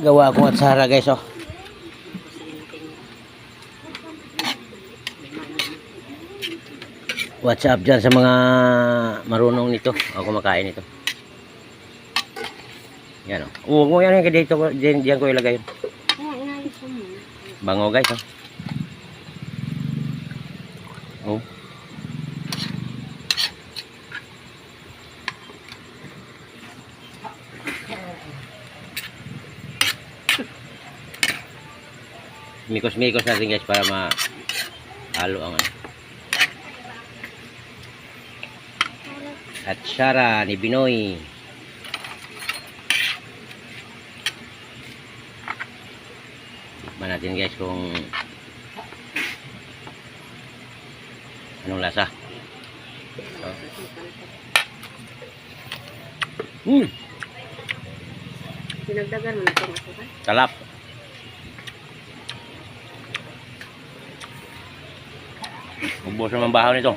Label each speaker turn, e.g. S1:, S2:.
S1: gawa ko at Sara guys oh. What's up dyan sa mga marunong nito? Ako kumakain nito. Yan oh. Huwag mo yan yung dito. Diyan, diyan ko ilagay yun. Bango guys oh. Oh. Mikos-mikos natin guys para ma halo ang ano. At Shara ni Binoy. Tikman natin guys kung anong lasa. Oh. Hmm,
S2: Pinagdagan mo na ito
S1: talap. Ubos naman bahaw nito.